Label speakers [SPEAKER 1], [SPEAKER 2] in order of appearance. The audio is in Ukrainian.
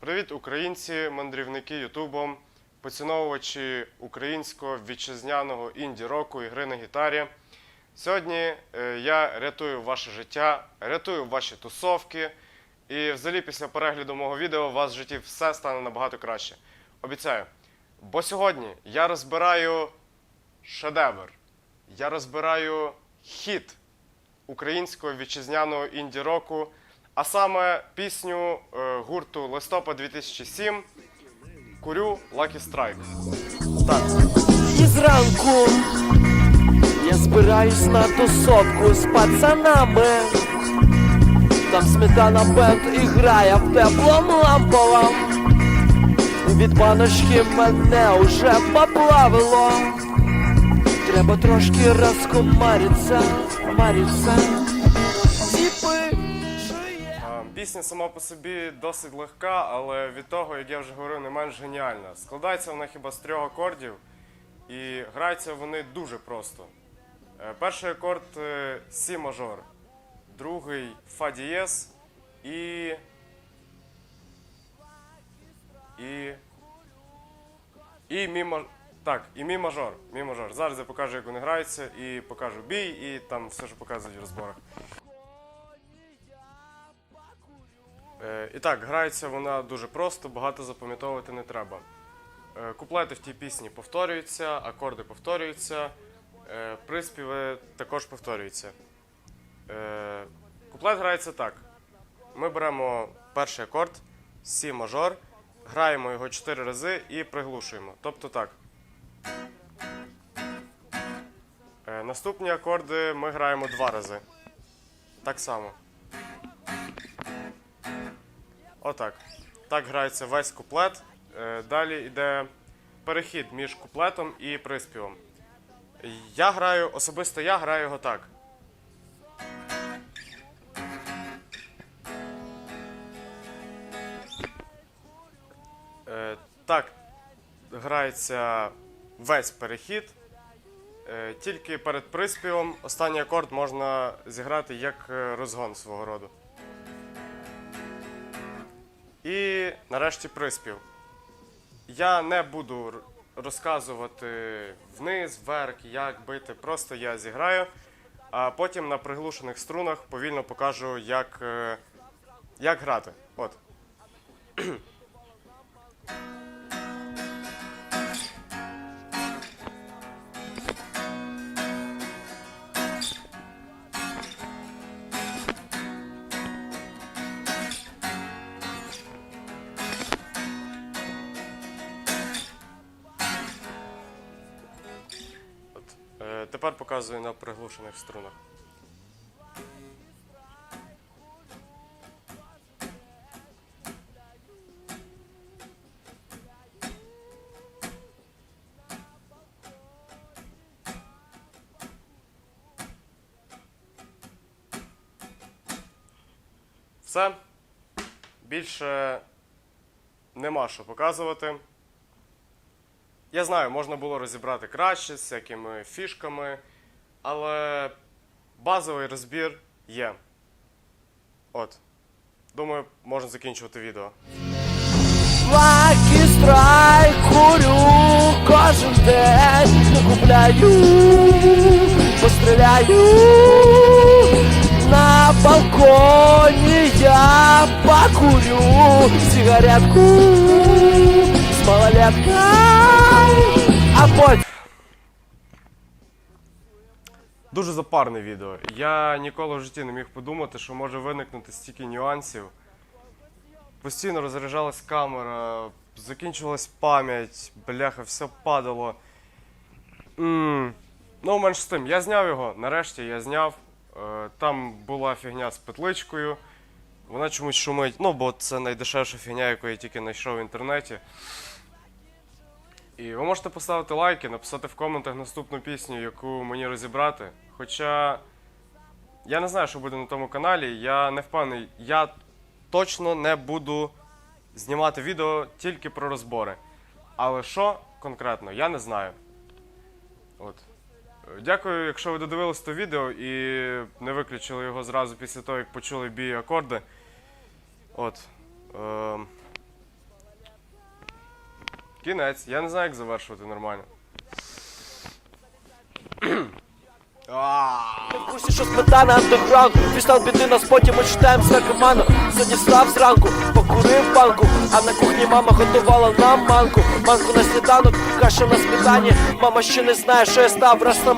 [SPEAKER 1] Привіт, українці, мандрівники Ютубом, поціновувачі українського вітчизняного інді-року і гри на гітарі. Сьогодні е, я рятую ваше життя, рятую ваші тусовки. І взагалі після перегляду мого відео у вас в житті все стане набагато краще. Обіцяю. Bо сьогодні я розбираю шедевр. Я розбираю хіт українського вітчизняного інді-року, а саме пісню е, гурту Листопад 2007 Курю Lucky Strike. Так,
[SPEAKER 2] І зранку я збираюсь на тусовку з пацанами. Там сметана бенд і грає в теплому ламповом. Від баночки мене уже поплавило. Треба трошки розкомариться, мариться.
[SPEAKER 1] Пісня сама по собі досить легка, але від того, як я вже говорив, не менш геніальна. Складається вона хіба з трьох акордів, і граються вони дуже просто. Е, Перший акорд е, Сі мажор, другий Фа дієз і. І. І мі маж... Так, і мі мажор. Мі мажор. Зараз я покажу, як вони граються, і покажу бій, і там все, що показують в розборах. І так, грається вона дуже просто, багато запам'ятовувати не треба. Е, куплети в тій пісні повторюються, акорди повторюються, е, приспіви також повторюються. Е, куплет грається так. Ми беремо перший акорд, Сі мажор, граємо його 4 рази і приглушуємо. Тобто так. Е, наступні акорди ми граємо два рази. Так само. Отак. Так грається весь куплет. Е, Далі йде перехід між куплетом і приспівом. Я граю, особисто я граю його так. Е, Так грається весь перехід. Е, Тільки перед приспівом останній акорд можна зіграти як розгон свого роду. Нарешті приспів. Я не буду розказувати вниз, вверх, як бити. Просто я зіграю, а потім на приглушених струнах повільно покажу, як, е, як грати. От. Тепер показую на приглушених струнах. Все. Більше нема що показувати. Я знаю, можна було розібрати краще з всякими фішками, але базовий розбір є. От. Думаю, можна закінчувати відео.
[SPEAKER 2] Лакі страйк курю кожен день купляю, постріляю на балконі я покурю сигаретку з малолеткой, а потім
[SPEAKER 1] Дуже запарне відео. Я ніколи в житті не міг подумати, що може виникнути стільки нюансів. Постійно розряджалась камера, закінчувалась пам'ять, бляха, все падало. м Ну, менш з тим, я зняв його, нарешті я зняв. Е, Там була фігня з петличкою. Вона чомусь шумить. Ну, бо це найдешевша фігня, яку я тільки знайшов в інтернеті. І ви можете поставити лайки, написати в коментах наступну пісню, яку мені розібрати. Хоча я не знаю, що буде на тому каналі, я не впевнений. Я точно не буду знімати відео тільки про розбори. Але що конкретно, я не знаю. От. Дякую, якщо ви додивились то відео і не виключили його зразу після того, як почули бій акорди. От. Е, Кінець. Я не знаю, як завершувати нормально.
[SPEAKER 2] В курсі, що сметана андеграунд. Фістал біди нас, потім ми з наркоману Сьогодні встав зранку, покурив банку А на кухні мама готувала нам манку. Манку на сніданок, каша на сметані. Мама ще не знає, що я став на